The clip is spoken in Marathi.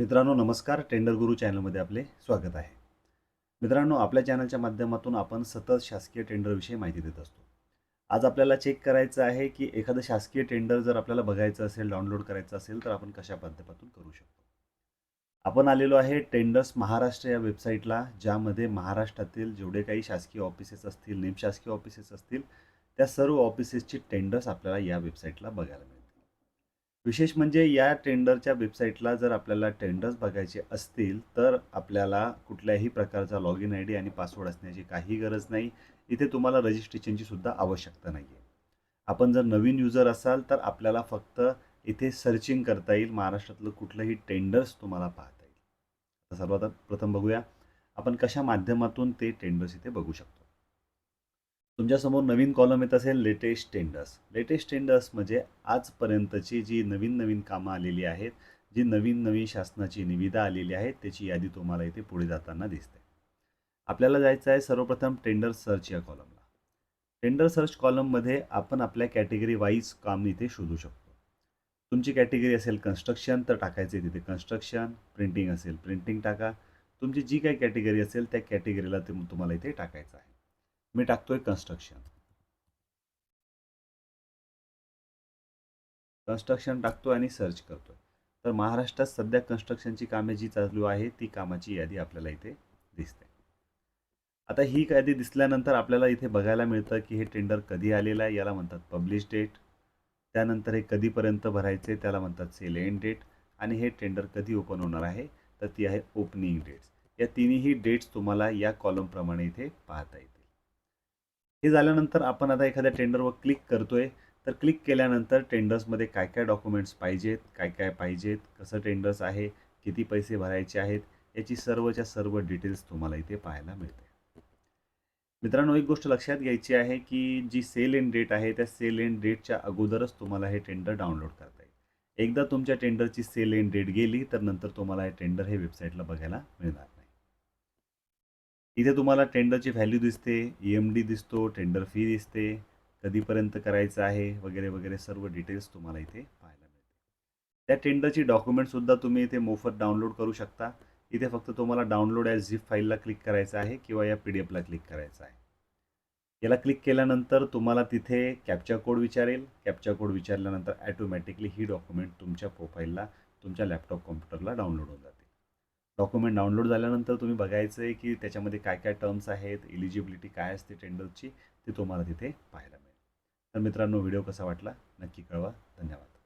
मित्रांनो नमस्कार. टेंडर गुरु चॅनलमध्ये आपले स्वागत आहे. मित्रांनो आपल्या चॅनलच्या माध्यमातून आपण सतत शासकीय टेंडरविषयी माहिती देत असतो. आज आपल्याला चेक करायचं आहे की एखादं शासकीय टेंडर जर आपल्याला बघायचं असेल डाउनलोड करायचं असेल तर आपण कशा माध्यमातून करू शकतो? आपण आलेलो आहे टेंडर्स महाराष्ट्र या वेबसाईटला ज्यामध्ये महाराष्ट्रातील जेवढे काही शासकीय ऑफिसेस असतील निमशासकीय ऑफिसेस असतील त्या सर्व ऑफिसेसची टेंडर्स आपल्याला या वेबसाईटला बघायला मिळेल विशेष म्हणजे या टेंडरच्या वेबसाईटला जर आपल्याला टेंडर्स बघायचे असतील तर आपल्याला कुठल्याही प्रकारचा लॉग इन आय डी आणि पासवर्ड असण्याची काही गरज नाही. इथे तुम्हाला रजिस्ट्रेशनची सुद्धा आवश्यकता नाही आहे आपण जर नवीन युजर असाल तर आपल्याला फक्त इथे सर्चिंग करता येईल. महाराष्ट्रातलं कुठलंही टेंडर्स तुम्हाला पाहता येईल. तर सर्वात प्रथम बघूया आपण कशा माध्यमातून ते टेंडर्स इथे बघू शकतो? तुमच्यासमोर नवीन कॉलम येत असेल लेटेस्ट टेंडर्स लेटेस्ट टेंडर्स म्हणजे आजपर्यंतची जी नवीन नवीन कामं आलेली आहेत जी नवीन नवीन शासनाची निविदा आलेली आहेत त्याची यादी तुम्हाला इथे पुढे जाताना दिसते. आपल्याला जायचं आहे सर्वप्रथम टेंडर सर्च या कॉलमला टेंडर सर्च कॉलममध्ये आपण आपल्या कॅटेगरी वाईज काम इथे शोधू शकतो. तुमची कॅटेगरी असेल कन्स्ट्रक्शन तर टाकायचे तिथे कन्स्ट्रक्शन प्रिंटिंग असेल प्रिंटिंग टाका. तुमची जी काही कॅटेगरी असेल त्या कॅटेगरीला ते तुम्हाला इथे टाकायचं आहे. मी टाकतोय कन्स्ट्रक्शन कन्स्ट्रक्शन टाकतो आणि सर्च करतोय. तर महाराष्ट्रात सध्या कन्स्ट्रक्शनची कामे जी चालू आहे ती कामाची यादी आपल्याला इथे दिसते. आता ही यादी दिसल्यानंतर आपल्याला इथे बघायला मिळतं की हे टेंडर कधी आलेलं आहे याला म्हणतात पब्लिश डेट त्यानंतर हे कधीपर्यंत भरायचे त्याला म्हणतात सेल एंड डेट आणि हे टेंडर कधी ओपन होणार आहे तर ती आहे ओपनिंग डेट्स या तिन्ही डेट्स तुम्हाला या कॉलमप्रमाणे इथे पाहता येते. हे झाल्यानंतर आपण आता एखाद्या टेंडरवर क्लिक करतोय. तर क्लिक केल्यानंतर टेंडर्समध्ये काय काय डॉक्युमेंट्स पाहिजेत काय काय पाहिजेत कसं टेंडर्स आहे किती पैसे भरायचे आहेत याची सर्वच्या सर्व डिटेल्स तुम्हाला इथे पाहायला मिळते मित्रांनो एक गोष्ट लक्षात घ्यायची आहे की जी सेल एंड डेट आहे त्या सेल एंड डेटच्या अगोदरच तुम्हाला हे टेंडर डाउनलोड करता येईल. एकदा तुमच्या टेंडरची सेल एंड डेट गेली तर नंतर तुम्हाला हे टेंडर हे वेबसाईटला बघायला मिळणार इथे तुम्हाला टेंडरची व्हॅल्यू दिसते ई एम डी दिसतो टेंडर फी दिसते कधीपर्यंत करायचं आहे वगैरे वगैरे सर्व डिटेल्स तुम्हाला इथे पाहायला मिळते त्या टेंडरची डॉक्युमेंटसुद्धा तुम्ही इथे मोफत डाउनलोड करू शकता. इथे फक्त तुम्हाला डाउनलोड ॲज झिप फाईलला क्लिक करायचं आहे किंवा या पी डी एफला क्लिक करायचं आहे. याला क्लिक केल्यानंतर तुम्हाला तिथे कॅप्चा कोड विचारेल. कॅप्चा कोड विचारल्यानंतर ॲटोमॅटिकली ही डॉक्युमेंट तुमच्या प्रोफाईलला तुमच्या लॅपटॉप कॉम्प्युटरला डाउनलोड होऊन जाते. डॉक्युमेंट डाउनलोड झाल्यानंतर तुम्ही बघायचं आहे की त्याच्यामध्ये काय काय टर्म्स आहेत एलिजिबिलिटी काय असते टेंडरची ती तुम्हाला तिथे पाहायला मिळेल. तर मित्रांनो व्हिडिओ कसा वाटला? नक्की कळवा. धन्यवाद.